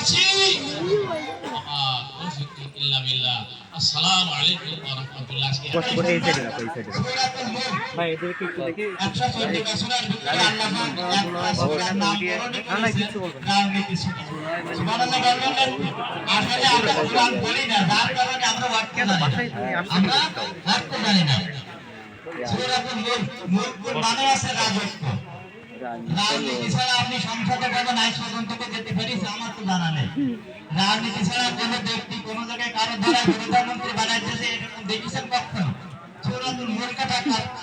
আছি। আসসালামু আলাইকুম ওয়া রাহমাতুল্লাহ। ভাই এদেরকে একটু দেখি 114 সূরার ভিতরে আল্লাহ পাক একটা সূরার নাম বর্ণনা না, না, করেছেন, কিছু বলবেন না। রাজনীতি সূরা। সুবহানাল্লাহ বলবেন আসলে আমরা কোরআন পড়ি না, যার কারণে আমরা বাক্য জানি না। বাসায় তুমি আসতে আমরা বাক্য জানি না। সূরাতুল মুলক, মুলকুর মানে আছে রাজত্ব। রাজনীতি ছাড়া আপনি সংসদে যাবেন আইন পর্যন্ত যেতে পারিস আমার তো জানা নেই। রাজনীতি ছাড়া কোনো ব্যক্তি কোনো জায়গায় কারও দ্বারা প্রধানমন্ত্রী বানাইতেছে এরকম দেখেছেন কখনো সৌরাতুল মুলকটা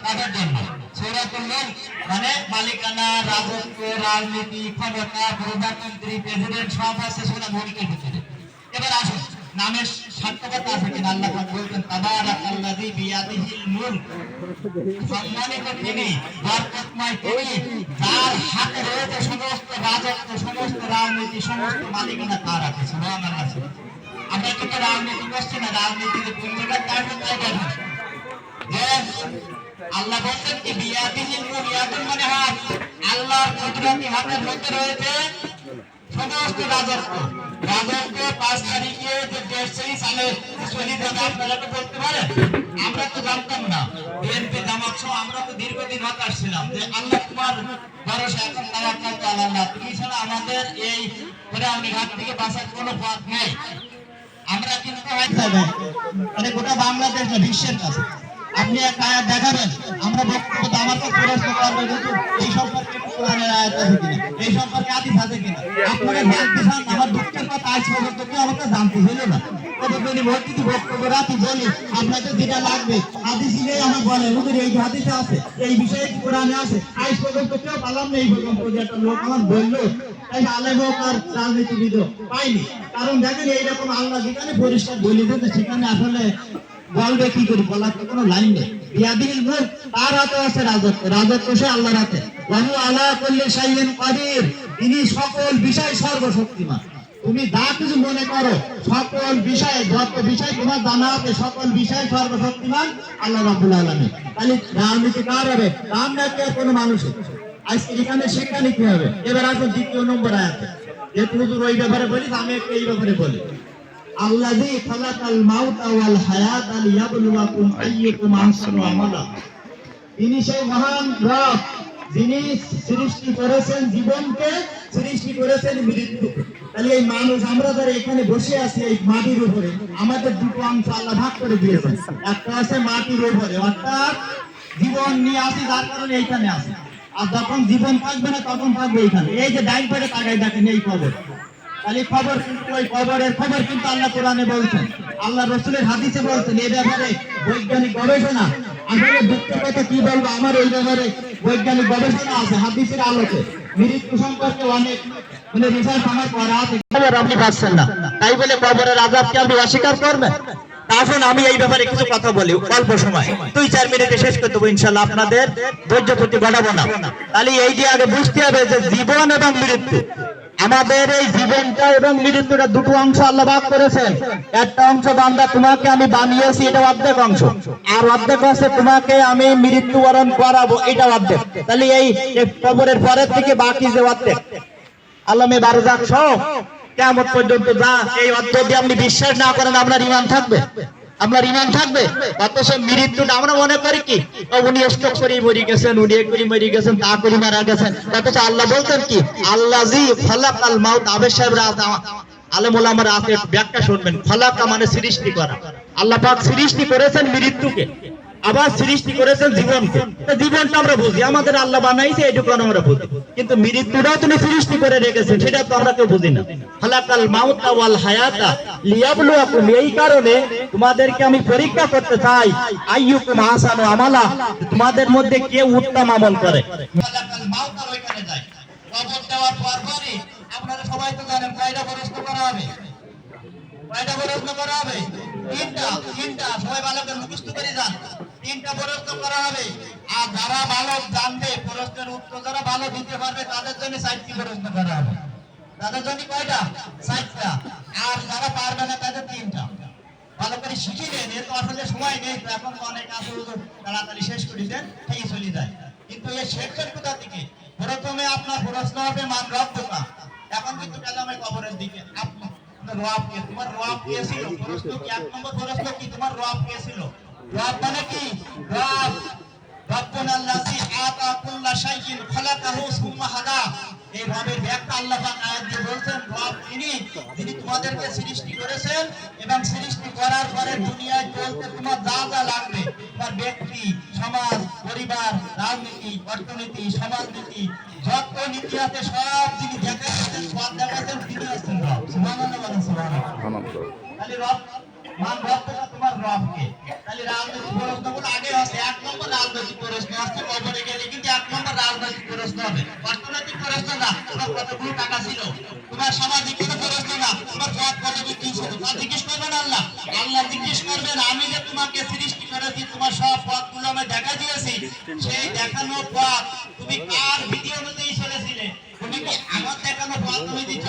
কাদের জন্য। সৌরাতুল মুলক মানে মালিকানা রাজত্ব রাজনীতি ক্ষমতা প্রধানমন্ত্রী প্রেসিডেন্ট সব আছে সৌরা মুলকের ভিতরে। এবার আসুন। নামের সার্থকতা আছে কিনা আল্লাহ বলতেন তাবারাকাল্লাযী বিয়াদিহিল মুলক। সম্মানিত তিনি বরকতময় তিনি, যার হাতে রয়েছে সমস্ত রাজত্ব, সমস্ত রাজনীতি, সমস্ত মালিকানা তার হাতে সুবহানাল্লাহ আমরা কিন্তু রাজনীতি করছি না? রাজনীতিতে কোন তার দেখেন যে আল্লাহ বলছেন কি, বিয়াদিহিল মুলক ইয়াদুন মানে হাত আল্লাহর কুদরতি হাতের মধ্যে রয়েছে সমস্ত রাজত্ব রাজত্ব পাঁচ তারিখে যে দেশ সেই সালে শহীদ হবে আপনারা তো বলতে পারেন? আমরা তো জানতাম না। বিএনপি জামাত সহ আমরা তো দীর্ঘদিন হতাশ ছিলাম যে আল্লাহ তোমার ভরসা এখন তাওয়াক্কাল তো আল্লাহ তুমি ছাড়া আমাদের এই ফেরাউনি ঘাট থেকে বাঁচার কোনো পথ নেই। আমরা কিন্তু হয়তো মানে গোটা বাংলাদেশ বিশ্বের কাছে। আপনি এক আয়াত দেখাবেন। আমরা বক্তব্য আমার তো প্রশ্ন করব কিন্তু এই সম্পর্কে কোরআনের আয়াত আছে কিনা? এই সম্পর্কে আদিস আছে কিনা? আপনারা জানতে চান আমার দুঃখের কথা আজ পর্যন্ত কেউ আমাকে জানতে হইল না। বলি লাগবে এই কেউ না বলল তাই পাইনি। কারণ দেখেন, এইরকম আল্লাহ যেখানে পরিষ্কার বলি সেখানে আসলে বলবে কি করি? বলার তো কোনো লাইন নেই। বিয়াদিল মুখ আছে রাজত্ব? রাজত্ব সে কাদির। তিনি সকল বিষয় সর্বশক্তিমান। তুমি যা কিছু মনে করো, সকল বিষয়ে, যত বিষয় তোমার জানা আছে, সকল বিষয় সর্বশক্তিমান আল্লাহ রাব্বুল আলামিন। তাহলে রাজনীতি কার হবে? রামনাথকে কোনো মানুষের আজকে এখানে শিক্ষা নিতে হবে। এবার আসুন দ্বিতীয় নম্বর আয়াতে। যেহেতু ওই ব্যাপারে বলি, আমি একটু এই ব্যাপারে বলি। ওয়াল আইয়ুকুম আহসানু আমালা। সেই মহান রব, যিনি সৃষ্টি করেছেন জীবনকে, সৃষ্টি করেছেন মৃত্যু তাহলে এই মানুষ আমরা যারা এখানে বসে আছি এই মাটির উপরে, আমাদের দুটো অংশ আল্লাহ ভাগ করে দিয়েছেন। একটা আছে মাটির উপরে, অর্থাৎ জীবন নিয়ে আসি, যার কারণে এইখানে আসি। আর যখন জীবন থাকবে না, তখন থাকবে এইখানে। এই যে ডাইন করে তাকাই দেখেন, এই খবর খবর, ওই খবরের খবর কিন্তু আল্লাহ কোরআনে বলছেন আল্লাহ রসুলের হাদিসে বলছেন ব্যাপারে বৈজ্ঞানিক গবেষণা। আসলে কথা কি বলব আমার ব্যাপারে? বৈজ্ঞানিক গবেষণা আছে, হাদিসের আলোকে। মৃত্যু সম্পর্কে অনেক মানে আপনি পাচ্ছেন না। তাই বলে কবরের আপনি অস্বীকার করবেন? আসুন, আমি এই ব্যাপারে কিছু কথা বলি, অল্প সময়। দুই, চার মিনিটে শেষ করে দেবো ইনশাল্লাহ আপনাদের ধৈর্য প্রতি বাড়াবো না। তাহলে এই যে আগে বুঝতে হবে যে জীবন এবং মৃত্যু আমাদের এই জীবনটা এবং মৃত্যুটা দুটো অংশ আল্লাহ করেছেন। একটা অংশ বান্দা তোমাকে আমি বানিয়েছি এটা অর্ধেক অংশ। আর অর্ধেক আছে তোমাকে আমি মৃত্যুবরণ করাবো এটা অর্ধেক। তাহলে এই কবরের পরের থেকে বাকি যে অর্ধেক। আল্লামে বারজাক সহ কেমন পর্যন্ত যা এই অর্থ দিয়ে আপনি বিশ্বাস না করেন, আপনার ইমান থাকবে। আপনার ইমান থাকবে। অথচ মৃত্যুটা আমরা মনে করি কি? উনি স্টক করে মরি গেছেন, উনি একবারই মরে গেছেন, তা করে মারা গেছেন। অথচ আল্লাহ বলতেন কি? আল্লাহ জি ফালাকাল মাউত। আবেশ সাহেবরা আলম ওলামার আছে ব্যাখ্যা শুনবেন। ফালাকা মানে সৃষ্টি করা। আল্লাহ পাক সৃষ্টি করেছেন মৃত্যুকে। আবার সৃষ্টি করেছেন জীবনকে। জীবনটা আমরা বুঝি, আমাদের আল্লাহ বানাইছে এটুকু আমরা বুঝি। কিন্তু মৃত্যুটাও তিনি সৃষ্টি করে রেখেছেন, সেটা তো আমরা কেউ বুঝি না। ফালাকাল মাউতা ওয়াল হায়াতা লিয়াবলুয়াকুম, এই কারণে তোমাদেরকে আমি পরীক্ষা করতে চাই, আইয়ুকুম আহসানু আমালা তোমাদের মধ্যে কে উত্তম আমল করে। কয়টা প্রশ্ন করা হবে। তিনটা তিনটা। সবাই ভালো করে মুখস্থ করে যান। তিনটা প্রশ্ন করা হবে। আর যারা ভালো জানবে প্রশ্নের উত্তর যারা ভালো দিতে পারবে তাদের জন্য চারটি প্রশ্ন করা হবে। তাদের জন্য কয়টা? চারটা আর যারা পারবে না তাদের তিনটা। ভালো করে শিখে নেন। এর তো আসলে সময় নেই তো এখন অনেক হুজুর, তাড়াতাড়ি শেষ করে দেন থেকে চলে যায়। কিন্তু এই শেখের কোথা থেকে? প্রথমে আপনার প্রশ্ন হবে মান রব এখন কিন্তু কালামে কবরের দিকে। আপনি রব কে? তোমার রব কে ছিল? প্রশ্ন কি? এক নম্বর প্রশ্ন কি? তোমার রব কে ছিল? রব কি? রব রব্বুনা আল্লাযী আতা কুল্লা শাইইন খালাকাহু সুম্মা হাদা। ব্যাখ্যা আল্লাহ পাক আয়াত দিয়ে বলছেন রব তিনি যিনি তোমাদেরকে সৃষ্টি করেছেন এবং সৃষ্টি করার পরে দুনিয়ায় চলতে তোমার যা যা লাগবে তোমার ব্যক্তি সমাজ পরিবার রাজনীতি অর্থনীতি সমাজনীতি যত নীতি আছে সব দেখাচ্ছেন সব দেখাচ্ছেন তিনি আছেন রব। সুবহানাল্লাহ সুবহানাল্লাহ। তাহলে রব মান তোমার রবকে গেলে তোমার জিজ্ঞেস করবেন আল্লাহ। আল্লাহ জিজ্ঞেস করবেন আমি যে তোমাকে সৃষ্টি করেছি তোমার সব পথগুলো আমি দেখা দিয়েছি সেই দেখানো পথ তুমি কার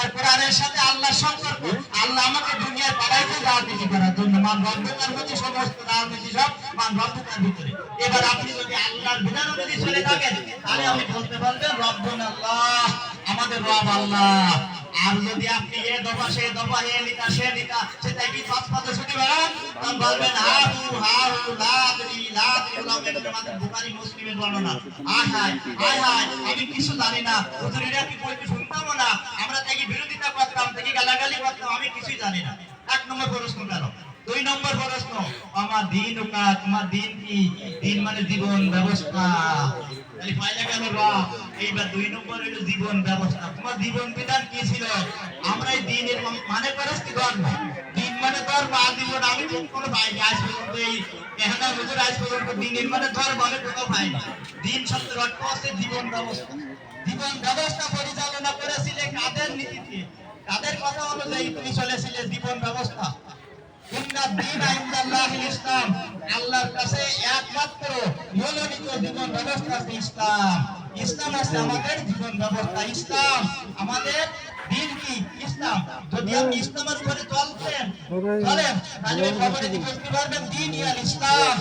আর কোরআনের সাথে আল্লাহর সম্পর্ক, আল্লাহ আমাকে দুনিয়ায় পাঠাইছে রাজনীতি করার জন্য। মান রব্বকার মধ্যে সমস্ত রাজনীতি সব মান রব্বকার ভিতরে। এবার আপনি যদি আল্লাহর বিধান অনুযায়ী চলে থাকেন, তাহলে আমি বলতে পারবেন রব্বন আল্লাহ আমাদের রব আল্লাহ। আর যদি আপনি এ দফা, সে দফা, এ নিতা, সে নিতা সেটা কি পাঁচ পাতে ছুটি বেড়ান? তখন বলবেন হাহু হাহু, লাদরি লাদরি লাদরি আমাদের বুখারী মুসলিমের বর্ণনা। আয় হায় আয় আমি কিছু জানি না। হুজুরিরা কি বলতে শুনতাম না? আমরা থেকে বিরোধিতা করতাম? থেকে গালাগালি করতাম? আমি কিছুই জানি না। এক নম্বর প্রশ্ন কেন? দুই নম্বর প্রশ্ন, আমার দিন ও কাজ তোমার দিন কি? দিন মানে জীবন ব্যবস্থা। তাহলে পয়লা গেল এইবার দুই নম্বর হলো জীবন ব্যবস্থা। তোমার জীবন বিধান কি ছিল? আমরা দিনের মানে করেছি কি ধর্ম দিন মানে ধর্ম, আর জীবন আমি তো কোনো পাইনি আজ পর্যন্ত এই এখানে হুজুর আজ পর্যন্ত দিনের মানে ধর্ম আমি কোথাও পাইনি দিন শব্দের অর্থ হচ্ছে জীবন ব্যবস্থা। জীবন ব্যবস্থা পরিচালনা করেছিলে কাদের নীতিতে? কাদের কথা অনুযায়ী তুমি চলেছিলে জীবন ব্যবস্থা? আমাদের দিন কি? ইসলাম। ইসলামের উপরে চলতেন, চলেন, তাহলে খবরে দিন ইসলাম।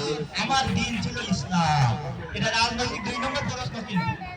আমার দিন ছিল ইসলাম। এটা রাজনৈতিক দুই নম্বর প্রশ্ন কিন্তু।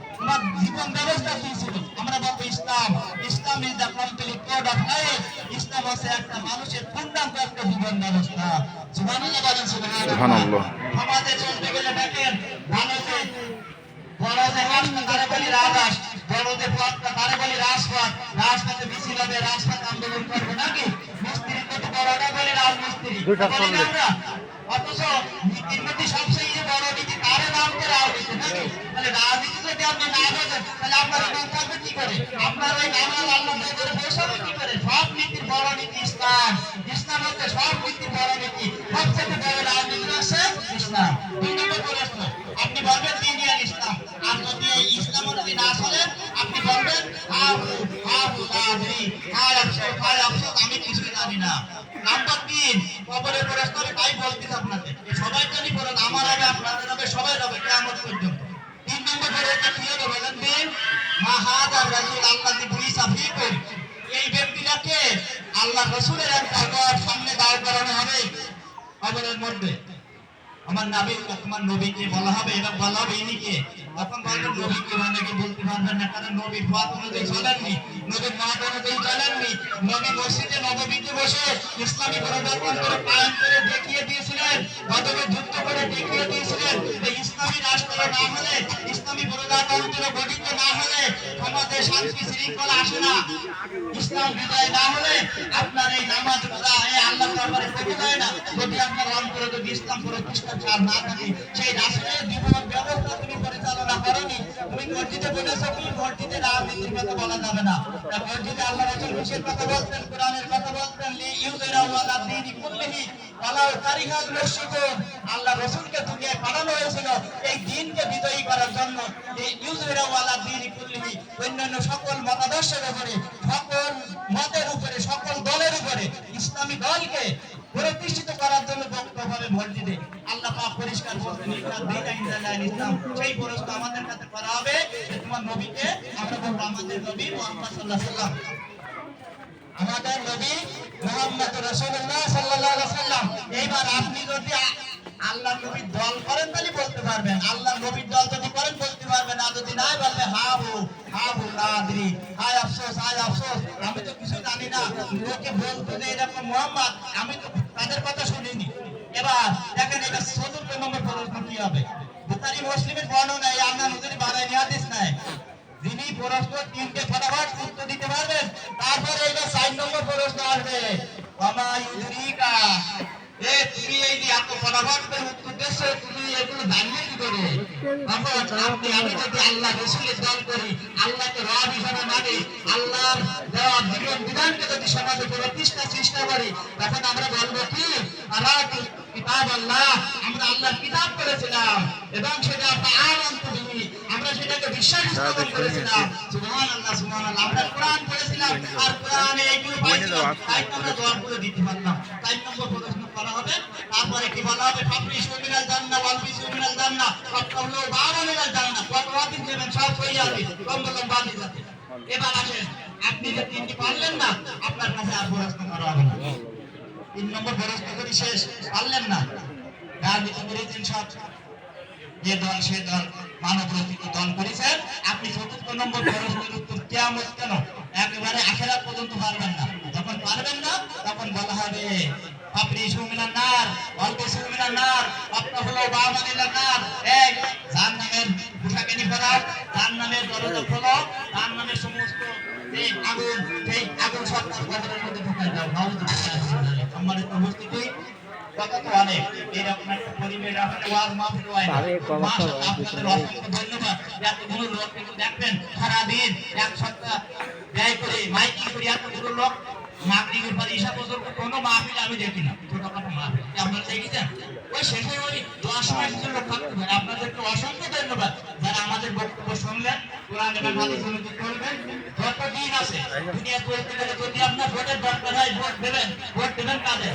তোমার জীবন ব্যবস্থা কি ছিল? আমরা বলব Islam. Islam is the complete code of life Islam হচ্ছে একটা মানুষের পূর্ণাঙ্গ একটা জীবন ব্যবস্থা। সুবহানাল্লাহ বলেন সুবহানাল্লাহ। সমাজে চলতে গেলে দেখেন ভালোতে বড় যে হাসটা তারে বলি রাজহাঁস। বড় যে পথটা তারে বলি রাজপথ। রাজপথে মিছিল হবে রাজপথ আন্দোলন করবে নাকি? মিস্ত্রি কত বলি রাজমিস্ত্রি। বলি না অথচ নীতির মধ্যে সবচেয়ে বড় নীতি নাম করে রাজনীতি নাকি? তাহলে রাজনীতি যদি আপনি না বোঝেন তাহলে আপনার নাম থাকবে কি করে আপনার ওই নাম আল্লাহ করে পৌঁছাবে কি করে সব নীতির বড় নীতি ইসলাম। ইসলাম হচ্ছে সব নীতির বড় নীতি। সবচেয়ে বড় রাজনীতি নবীর পথ অনুযায়ী চলেননি নবীর মত অনুযায়ী চলেননি নবী মসজিদে নবমীতে বসে ইসলামী পরিবর্তন করে কায়েম করে দেখিয়ে দিয়েছিলেন, গতকে যুদ্ধ করে দেখিয়ে দিয়েছিলেন। ইসলামী রাষ্ট্র না হলে, ইসলামী প্রজাতন্ত্র গঠিত না হলে সমাজে শান্তি শৃঙ্খলা আসে না। ইসলাম বিদায় না হলে আপনার এই নামাজ রোজা, এই আল্লাহ দরবারে কবুল হয় না। যদি আপনার অন্তরে যদি ইসলাম প্রতিষ্ঠা না থাকে, সেই রাষ্ট্রের জীবন ব্যবস্থা তুমি করনি তুমি মসজিদে বলেছ, কি মসজিদে রাজনীতির কথা বলা যাবে না। তা আল্লাহ রাসূল কিসের কথা বলছেন কোরআনের কথা বলছেন লি ইউযিরাহু আলা দীনি কুল্লিহি ওয়ালাউ কারিহাল মুশরিকুন আল্লাহ রাসূলকে দুনিয়ায় পাঠানো হয়েছিল এই দিনকে বিজয়ী করার জন্য। এই ইউযিরাহু আলা দীনি কুল্লিহি, অন্যান্য সকল মতাদর্শের উপরে, সকল মতের উপরে, সকল দলের উপরে, ইসলামী দলকে প্রতিষ্ঠিত করার জন্য বক্তব্য হবে মসজিদে আল্লাহ পাক পরিষ্কার বলছেন ইসলাম দিন ইনশাআল্লাহ ইসলাম। সেই প্রশ্ন আমাদের কাছে করা হবে, তোমার নবীকে আমরা বলব আমাদের নবী মুহাম্মদ সাল্লাল্লাহু আলাইহি ওয়াসাল্লাম। আমাদের নবী মুহাম্মদ রাসূলুল্লাহ সাল্লাল্লাহু আলাইহি ওয়াসাল্লাম। এইবার আপনি যদি আ- আল্লাহর নবীর দল করেন, তাহলে বলতে পারবেন। আল্লাহর নবীর দল যদি করেন, বলতে পারবেন, আর যদি নাই, বললে হাবু হাবু লাদ্রি হায় আফসোস হায় আফসোস। আমি তো কিছু জানি না। লোকে বলতো যে এরকম মুহাম্মদ, আমি তো রসুলের দল করি আল্লাহকে রব হিসাবে মানি আল্লাহর দেওয়া জীবন বিধানকে যদি সমাজে প্রতিষ্ঠা চেষ্টা করি তখন আমরা বলব কি? আল্লাহ কিতাব আল্লাহ আমরা আল্লাহর কিতাব করেছিলাম এবং সেটা দিবি আমরা সেটাকে বিশ্বাস স্থাপন করেছিলাম। সুবহানাল্লাহ সুবহানাল্লাহ আমরা কোরআন পড়েছিলাম আর কোরআনে এইগুলো পাইছিলাম তাই আমরা করে দিতে পারলাম। চার নম্বর প্রশ্ন করা হবে। তারপরে কি বলা হবে? ফাপরি সুমিনাল জান্নাহ ওয়াল বিসুমিনাল জান্নাহ ফাকাউলু বারামিনাল জান্নাহ। কত ওয়াদিন দেবেন সব হয়ে যাবে কম্বলম বাঁধি যাবে এবার আসেন, আপনি যে তিনটি পারলেন না, আপনার কাছে আর প্রশ্ন করা হবে না। তিন নম্বর প্রশ্ন করি শেষ। পারলেন না? রাজনীতি করেছেন সব যে দল, সে দল, মানব রচিত দল করেছেন আপনি চতুর্থ নম্বর প্রশ্নের উত্তর কেমন কেন? একেবারে আখেরাত পর্যন্ত পারবেন না। যখন পারবেন না, তখন বলা হবে আপনি সুমিনার নার অল্প সুমিনার নার আপনা হলো বাবানিলার নার। এক যার নামের পোশাকেনি পরাও যার নামের দরজা খোলো তার নামের সমস্ত যে আগুন সেই আগুন সব তার কবরের মধ্যে ঢুকাই দাও উপস্থিতি। কথা তো অনেক এরকম একটা পরিবেশ আসলে ওয়াজ মাহফিল হয় আপনাদের অসংখ্য ধন্যবাদ। এতগুলো লোক দেখবেন সারাদিন এক সপ্তাহ ব্যয় করে মাইকিং করে এতগুলো লোক মাগরিবের পরে ঈশা পর্যন্ত কোনো মাহফিল আমি দেখি না। ছোটখাটো মাহফিল। আপনারা দেখেছেন? ওই শেষে ওই দশ মাস লোক থাকতে পারে আপনাদেরকে অসংখ্য ধন্যবাদ। যারা আমাদের বক্তব্য শুনলেন, কোরআন এবং হাদিস অনুযায়ী করবেন, যত দিন আছে, দুনিয়া চলতে গেলে যদি আপনার ভোটের দরকার হয়, ভোট দেবেন। ভোট দেবেন কাদের?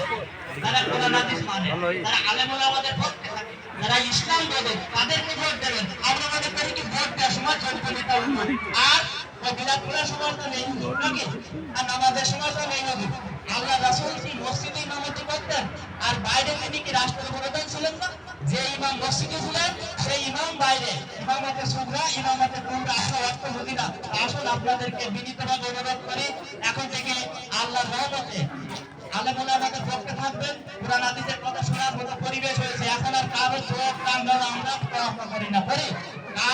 যারা কোরআন, হাদিস মানে তারা আলেমুল আমাদের পক্ষে যারা ইসলাম বলে, তাদেরকে ভোট দেবেন। আমরা মনে করি কি, ভোট দেওয়ার সময় চলতে নেতা আর আর আল্লাহ বাইরে তিনি কি রাষ্ট্রের প্রধান ছিলেন না? যে ইমাম মসজিদে ছিলেন, সেই ইমাম বাইরে। ইমামতে সুবরা ইমামতে কুবরা আসল অর্থ বুঝি না। আসল আপনাদেরকে বিনীতভাবে অনুরোধ করি, এখন থেকে আল্লাহর রহমতে আলেমুল আমাদের পক্ষে থাকবেন হাদিসের কথা শোনার মতো পরিবেশ হয়েছে। এখন আর কারও চোখ কান আমরা পড়াশোনা করি না। কার?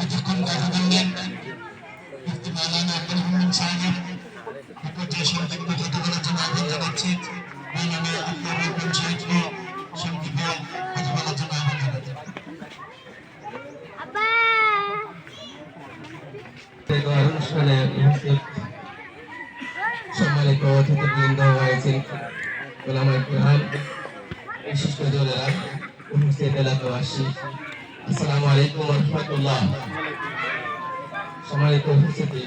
এতক্ষণ কথা বললেন মাওলানা আব্দুল সাহেব সংক্ষিপ্ত কথা বলার জন্য আহ্বান জানাচ্ছি উপস্থিত আসসালামু আলাইকুম রহমতুল্লাহ। সম্মানিত উপস্থিতি।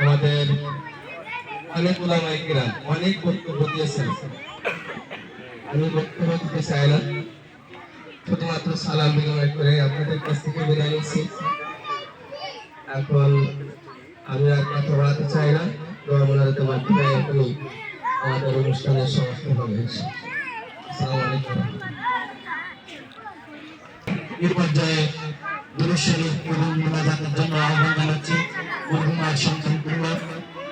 আমাদের অনেক ওলামাই কিরাম অনেক বক্তব্য দিয়েছেন। আমি বক্তব্য দিতে চাই না। শুধুমাত্র সালাম বিনিময় করে আপনাদের কাছ থেকে বিদায় নিচ্ছি। এখন আমি আর কথা বলাতে চাই না। মোনাজাতের মাধ্যমে এখনই আমাদের অনুষ্ঠানের আসসালামু আলাইকুম এ পর্যায়ে দুরুদ শরীফ এবং মোনাজাতের জন্য আহ্বান জানাচ্ছি মরহুমার সন্তান পরিবার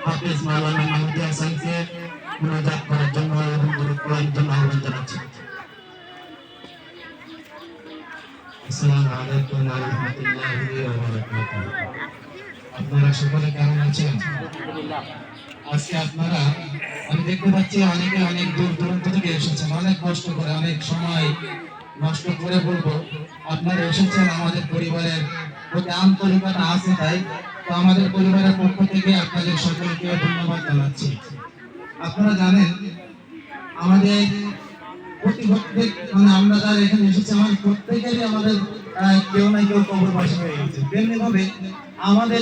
হাফিজ মাওলানা মাহমুদ হাসানকে মোনাজাত করার জন্য এবং দুরুদ পড়ার জন্য আহ্বান জানাচ্ছি। আসসালামু আলাইকুম ওয়া রাহমাতুল্লাহি ওয়া বারাকাতুহু আপনারা সকলে কেমন আছেন? আজকে আপনারা আমি দেখতে পাচ্ছি অনেকে অনেক দূর দূরান্ত থেকে এসেছেন অনেক কষ্ট করে অনেক সময় নষ্ট করে বলব। আপনারা এসেছেন আমাদের পরিবারের প্রতি আন্তরিকতা আছে তাই তো আমাদের পরিবারের পক্ষ থেকে আপনাদের সকলকে ধন্যবাদ জানাচ্ছি। আপনারা জানেন আমাদের প্রতি প্রত্যেক মানে আমরা যারা এখানে এসেছি আমাদের প্রত্যেকেরই আমাদের কেউ না কেউ কবরবাসী হয়ে গেছে। তেমনি ভাবে আমাদের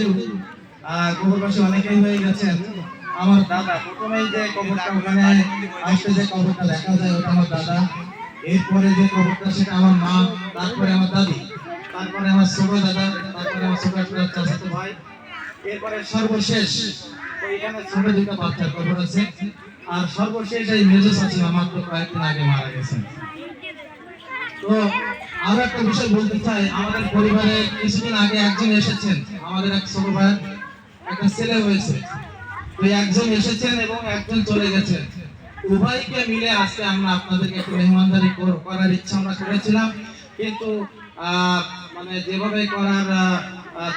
আহ, কবরবাসী অনেকেই হয়ে গেছেন। আমার দাদা, প্রথমেই যে কবরটা ওখানে আসতে যে কবরটা দেখা যায় ওটা আমার দাদা। এরপরে যে কবরটা, সেটা আমার মা, তারপরে আমার দাদি, তারপরে আমার ছোট দাদা, তারপরে আমার ছোট চাচাতো ভাই। এরপরে সর্বশেষ ওইখানে ছোট দুটো বাচ্চার কবর আছে। আর সর্বশেষ এই মেজো চাচি আমার তো কয়েকদিন আগে মারা গেছেন। তো আরও একটা বিষয় বলতে চাই, আমাদের পরিবারে কিছুদিন আগে একজন এসেছেন, আমাদের এক ছোট ভাই, একটা ছেলে হয়েছে। তো একজন এসেছেন এবং একজন চলে গেছেন। উভয়কে মিলে আজকে আমরা আপনাদেরকে একটু মেহমানদারি কর- করার ইচ্ছা আমরা করেছিলাম। কিন্তু মানে যেভাবে করার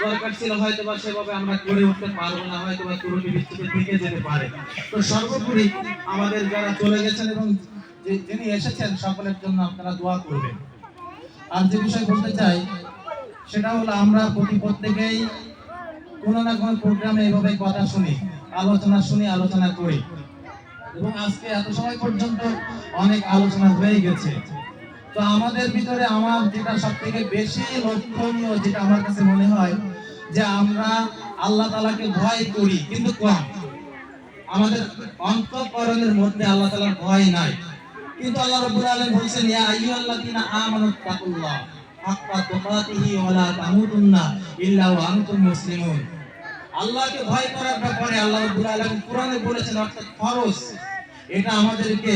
দরকার ছিল হয়তো বা সেভাবে আমরা করে উঠতে পারব না হয়তো বা ত্রুটি বিচ্ছুটি থেকে যেতে পারে। তো সর্বোপরি আমাদের যারা চলে গেছেন এবং যিনি এসেছেন, সকলের জন্য আপনারা দোয়া করবেন। আর যে বিষয় বলতে চাই, সেটা হলো আমরা প্রতি প্রত্যেকেই কোনো না কোনো প্রোগ্রামে এভাবে কথা শুনি। আলোচনা শুনি আলোচনা করি। এবং আজকে এত সময় পর্যন্ত অনেক আলোচনা হয়ে গেছে। তো আমাদের ভিতরে আমার যেটা সব থেকে বেশি লক্ষণীয় যেটা আমার কাছে মনে হয়, যে আমরা আল্লাহ তালাকে ভয় করি, কিন্তু কম। আমাদের অন্তঃকরণের মধ্যে আল্লাহ তালার ভয় নাই। কিন্তু আল্লাহ রাব্বুল আলামিন বলছেন, ইয়া আইয়ুহাল্লাযীনা আমানু তাকুল্লাহ হাক্কা তুকাতিহি ওয়া তামুতুন্না ইল্লা ওয়া আনতুম মুসলিমুন। আল্লাহকে ভয় করার ব্যাপারে আল্লাহ রাব্বুল আলামিন কোরআনে বলেছেন, অর্থাৎ ফরজ। এটা আমাদেরকে,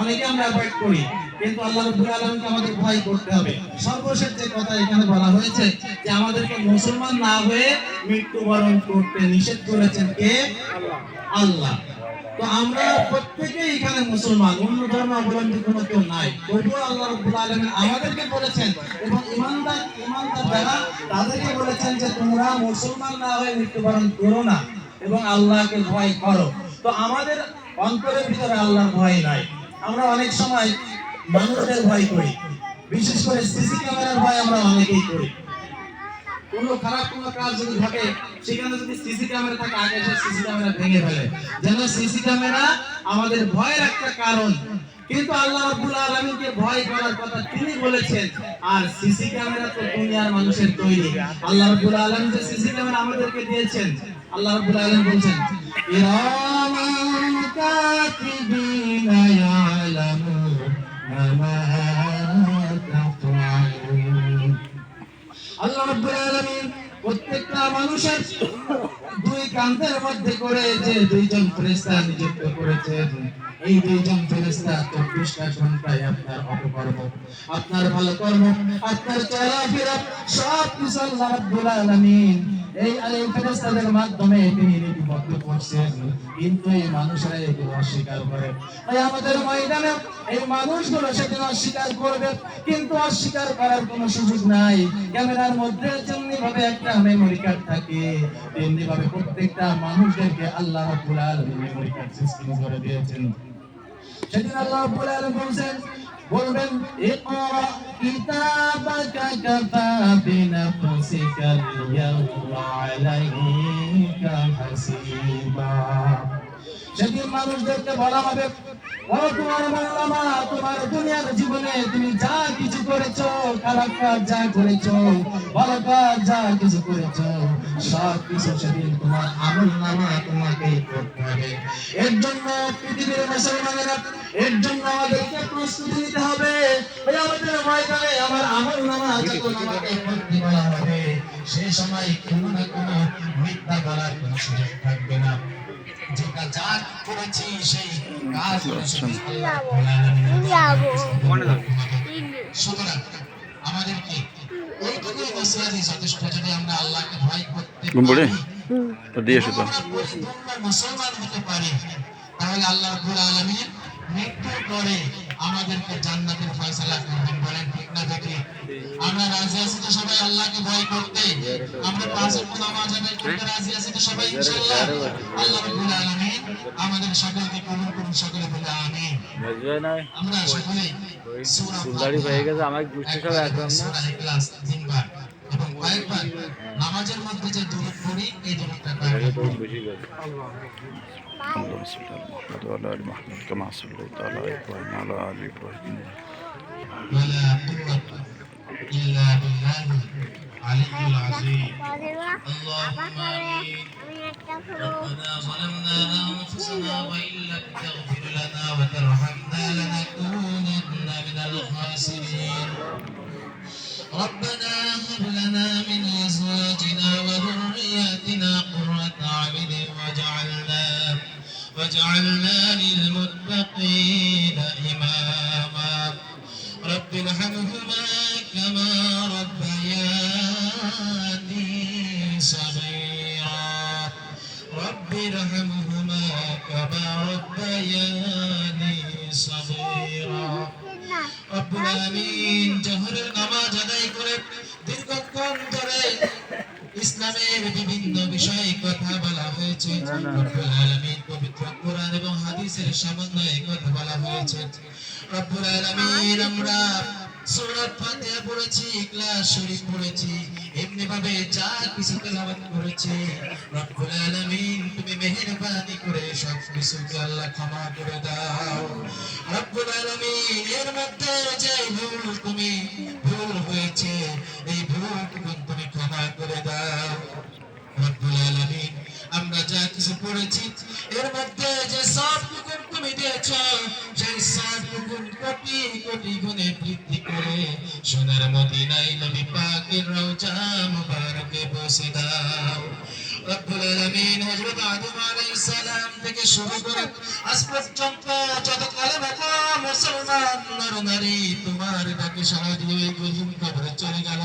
অনেকে আমরা অ্যাভয়েড করি, কিন্তু আল্লাহ রাব্বুল আলামিনকে আমাদের ভয় করতে হবে। সর্বশেষ যে কথা এখানে বলা হয়েছে, যে আমাদেরকে মুসলমান না হয়ে মৃত্যুবরণ করতে নিষেধ করেছেন কে? আল্লাহ। আল্লাহ। তো আমরা প্রত্যেকেই এখানে মুসলমান, অন্য কেউ নাই। আল্লাহ রাব্বুল বলেছেন এবং তাদেরকে বলেছেন যে তোমরা মুসলমান না হয়ে মৃত্যুবরণ করো না এবং আল্লাহকে ভয় করো। তো আমাদের অন্তরের ভিতরে আল্লাহর ভয় নাই। আমরা অনেক সময় মানুষদের ভয় করি। বিশেষ করে সিসি ক্যামেরার ভয় আমরা অনেকেই করি। কোনো খারাপ কোনো কাজ যদি ঘটে সেখানে যদি সিসি ক্যামেরা থাকে, আগে সে সিসি ক্যামেরা ভেঙে ফেলে। যেন সিসি ক্যামেরা আমাদের ভয়ের একটা কারণ। কিন্তু আল্লাহ রাব্বুল আলামিনকে ভয় করার কথা তিনি বলেছেন, আর সিসি ক্যামেরা তো দুনিয়ার মানুষের তৈরি। আল্লাহ রাব্বুল আলামিন যে সিসি ক্যামেরা আমাদেরকে দিয়েছেন, আল্লাহ রাব্বুল আলামিন বলছেন ইরামান কাতিবিনা ইয়ালামুনা মা প্রত্যেকটা মানুষের দুই কান্তের মধ্যে করে যে দুইজন ফেরেশতা নিযুক্ত করেছে, এই দুইজন ফেরেশতা চব্বিশটা ঘন্টায় আপনার অপকর্ম, আপনার ভালো কর্ম, আপনার চলাফেরা সব কিছু আলামিন এই ফেরেশতাদের মাধ্যমে তিনি লিপিবদ্ধ করছেন। কিন্তু এই মানুষরা এগুলো অস্বীকার করে। তাই আমাদের ময়দানে এই মানুষগুলো সেদিন অস্বীকার করবে। কিন্তু অস্বীকার করার কোনো সুযোগ নাই। ক্যামেরার মধ্যে যেমনি ভাবে একটা মেমোরি কার্ড থাকে তেমনি ভাবে প্রত্যেকটা মানুষদেরকে আল্লাহ রাব্বুল মেমোরি কার্ড করে দিয়েছেন। সেদিন আল্লাহ রাব্বুল বলবেন, ইকরা কিতাবাকা কাফা বিনাফসিকা আল-ইয়াওমা আলাইকা হাসিবা। সেদিন মানুষদেরকে বলা হবে, ও তোমার মাওলানা তোমার দুনিয়ার জীবনে তুমি যা কিছু করেছ, খারাপ কাজ যা করেছ, ভালো কাজ যা কিছু করেছ সব কিছু সেদিন তোমার আমল নামা তোমাকেই করতে হবে এর জন্য পৃথিবীর মুসলমানেরা এর জন্য আমাদেরকে প্রস্তুতি নিতে হবে। আমাদের ময়দানে আমার আমল নামা যখন আমাকে ভর্তি করা হবে সেই সময় কোনো না কোনো মিথ্যা বলার কোনো সুযোগ থাকবে না। যে কাজ যা করেছি সেই কাজ সুতরাং আমাদেরকে এইটুকুই নসিহাতই যথেষ্ট যদি আমরা আল্লাহকে ভয় করতে? পারি, তো দিয়ে এসো তো। মুসলমান হতে পারি। তাহলে আল্লাহ রাব্বুল আলামিন মৃত্যুর পরে আমাদেরকে জান্নাতের ফয়সালা করবেন বলেন ঠিক না দেখি আমরা রাজি আছি তো সবাই আল্লাহকে ভয় করতে? আমরা পাঁচ নামাজ আদায় করতে রাজি আছি তো সবাই ইনশাআল্লাহ? আল্লাহ রাব্বুল আলামিন আমাদের সকলকে কবুল করুন সকলে বলে আমিন। আমরা সকলে সূরা চুলদাড়ি হয়ে গেছে আমার গোষ্ঠী সব একদম না? ইখলাস তিনবার এবং কয়েকবার নামাজের মধ্যে যে দরুদ পড়ি এই দরুদটা কয়েকবার اللهم صل على محمد وعلى آل محمد كما صليت على إبراهيم وعلى آل إبراهيم. ولا قوة إلا بالله العلي العظيم اللهم آمين ربنا ظلمنا أنفسنا وإن لم تغفر لنا وترحمنا لنكونن من الخاسرين ربنا هب لنا من أزواجنا وذرياتنا قرة أعين واجعلنا واجعلنا للمتقين إماما. رب ارحمهما. সমন্বয়ে কথা বলা হয়েছে। রব্বুল আলামিন আমরা সূরা ফাতিহা পড়েছি, ইখলাস শরীফ পড়েছি এমনি ভাবে যা কিছু তেলাওয়াত করেছি, রব্বুল আলামিন তুমি মেহেরবানি করে সব কিছুকে আল্লাহ ক্ষমা করে দাও। রব্বুল আলামিন এর মধ্যে যে ভুল তুমি, ভুল হয়েছে, এই ভুলটুকু তুমি ক্ষমা করে দাও। রব্বুল আলামিন আমরা যা কিছু পড়েছি, এর মধ্যে যে সব দিয়েছ সেই টুকুন কোটি কোটি গুণে সোনার মদিনায় নবী পাকের রওজা মুবারকে বসে দাও রব্বুল আলামিন হযরত আদম আলাইহিস সালাম থেকে শুরু করে আজ পর্যন্ত যত কালেমা মুসলমান নর নারী তোমার ডাকে সাড়া দিয়ে গহীন কবরে চলে গেল।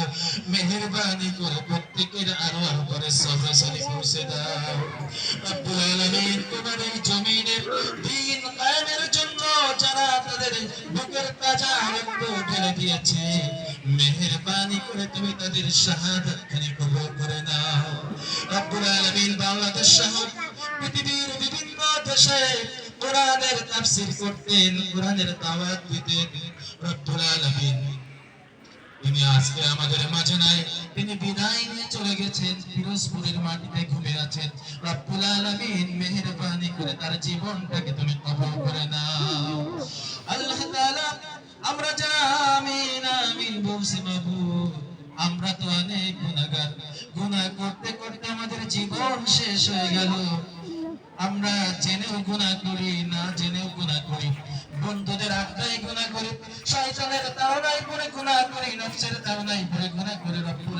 মেহেরবানি করে প্রত্যেকের আরও আরও করে সবরে সারি পৌঁছে দাও। রব্বুল আলামিন তোমার এই জমিনের দিন কায়েমের জন্য যারা তাদের বুকের তাজা রক্ত ঢেলে দিয়েছে মেহেরবানি করে তুমি তাদের শাহাদাত খানি কবুল করে নাও। রব্বুল আলামিন বাংলাদেশ সহ পৃথিবীর বিভিন্ন দেশে কোরআনের তাফসীর করতেন, কোরআনের দাওয়াত দিতেন। রব্বুল আলামিন, তিনি আজকে আমাদের মাঝে নাই, তিনি বিদায় নিয়ে চলে গেছেন ফিরোজপুরের মাটিতে ঘুমিয়ে আছেন। রব্বুল আলামিন মেহেরবানি করে তার জীবনটাকে তুমি কবুল করে নাও। আল্লাহ তাআলা আমরা যারা বলছি, বাবু, আমরা তো অনেক গুণাগার। গুণা করতে করতে আমাদের জীবন শেষ হয়ে গেল। আমরা জেনেও গুণা করি, না জেনেও গুণা করি। বন্ধুদের আড্ডায় গুণা করি, শয়তানের তাড়নায় পড়ে গুণা করি, নফসের তাড়নায় পড়ে গুনাহ করি রব্বুল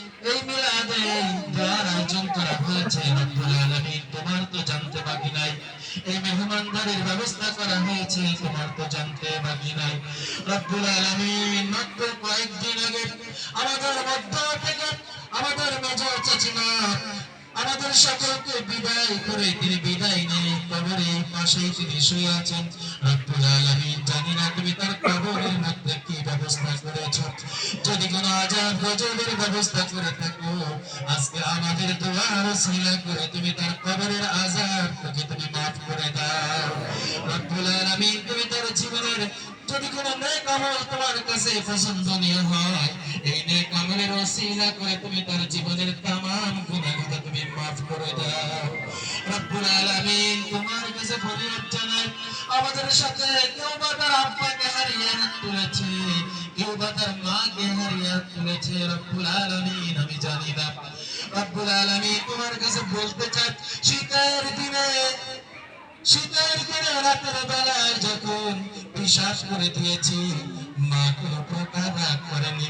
আয়োজন করা হয়েছে, রব্বুল আলামিন, তোমার তো জানতে বাকি নাই। এই মেহমানদারির ব্যবস্থা করা হয়েছে, তোমার তো জানতে বাকি নাই। রব্বুল আলামিন, মাত্র কয়েকদিন আগে আমাদের মধ্য আমাদের মেজর চাচিমা আমাদের সকলকে বিদায় করে তিনি বিদায় নিয়ে কবরের পাশেই তিনি শুয়ে আছেন। রব্বুল আলামিন জানি না তুমি তার কবরের মধ্যে কি ব্যবস্থা করেছ। যদি কোনো আজাব, গজবের ব্যবস্থা করে থাকো, আজকে আমাদের দোয়ার সিলা করে তুমি তার কবরের আজাবকে তুমি মাফ করে দাও। রব্বুল আলামিন, তুমি তার জীবনের যদি কোনো নেক আমল তোমার কাছে পছন্দনীয় হয়, এই নেক আমলের ওসিলা করে তুমি তার জীবনের তামাম গুনাহগুলো তুমি মাফ করে দাও। রব্বুল আলামিন তোমার কাছে ফরিয়াদ জানাই আমাদের সাথে কেউ বা তার আব্বাকে হারিয়ে তুলেছে, কেউ বা তার মাকে হারিয়ে তুলেছে, রব্বুল আলামিন, আমি জানি না। রব্বুল আলামিন তোমার কাছে বলতে চাই শীতের দিনে শীতের দিনে রাতের বেলায় যখন পিসাব করে দিয়েছি। মা কোনো প্রকার রাগ করেনি।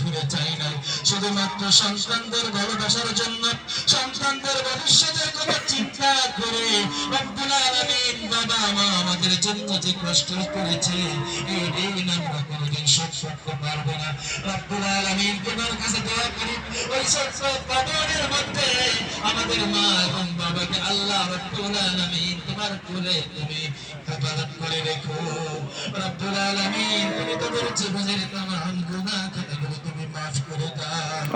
ফিরে চাই নাই। শুধুমাত্র সন্তানদের ভালোবাসার জন্য, সন্তানদের ভবিষ্যতের কথা চিন্তা করে বাবা, মা আমাদের জন্য যে কষ্ট করেছে, এই আমরা কোনোদিন শোধ করতে পারব না। মা এবং আল্লাহ করে রেখো। রব্বুল আলামিন, তুমি তাদের জীবনের তামাম গুনাহ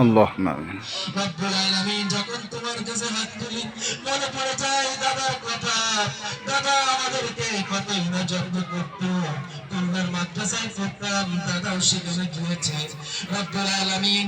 আল্লাহ যখন তোমার কাছে তুলি, মনে পড়ে যায় দাদার কথা, দাদা, আমাদেরকে কতই না যত্ন করতো। কন্যার মাদ্রাসায় পড়তাম, দাদাও সেখানে গিয়েছে। রব্বুল আলমিন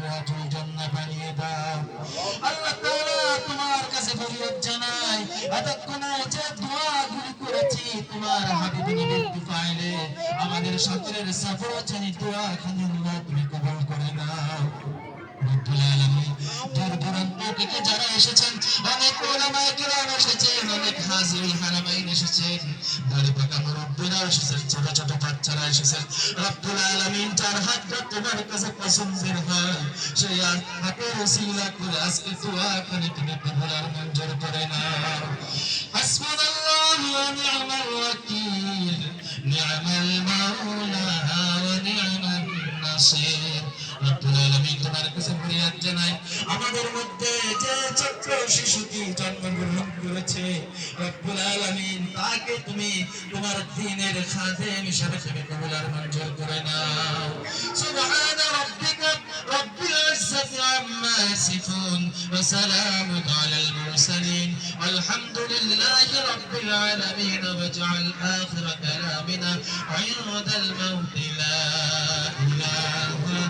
মিরাজুল জান্নাহ বানিয়ে দাও। আল্লাহ তাআলা তোমার কাছে ফরিয়াদ জানাই এতক্ষণে করেছি, তোমার আমাদের সকলের সফর জানি দোয়া খানি তুমি কবুল করে নাও। রব্বুল আলামিন। দূর দূরান্ত থেকে যারা এসেছেন, অনেক ওলামায়ে কেরাম এসেছেন, অনেক হাজির হারামাইন এসেছেন। দাড়ি পাকা মুরব্বিরা এসেছেন, ছোট ছোট বাচ্চারা এসেছেন। রব্বুল আলামিন যার হাতটা তোমার কাছে পছন্দের হয়, সেই হাতের ওসিলা করে আজকে দোয়া করে তুমি কবুল মঞ্জুর করে নাও। হাসবুনাল্লাহু ওয়া নি'মাল ওয়াকিল নি'মাল মাওলা ওয়া নি'মান নাসির। রব্বুল আলামিন তোমার কাছে ফরিয়াদ জানাই আমাদের মধ্যে যে ছোট্ট শিশুটি জন্মগ্রহণ করেছে রব্বুল আলামিন তাকে তুমি তোমার দ্বীনের খাদেম হিসাবে তুমি কবুল আর মঞ্জুর করে নাও সুবহান রাব্বিকা রব্বিল ইজ্জাতি আম্মা ইয়াসিফুন ওয়া সালামুন আলাল মুরসালিন والحمد لله رب العالمين واجعل آخر كلامنا عند الموت لا إله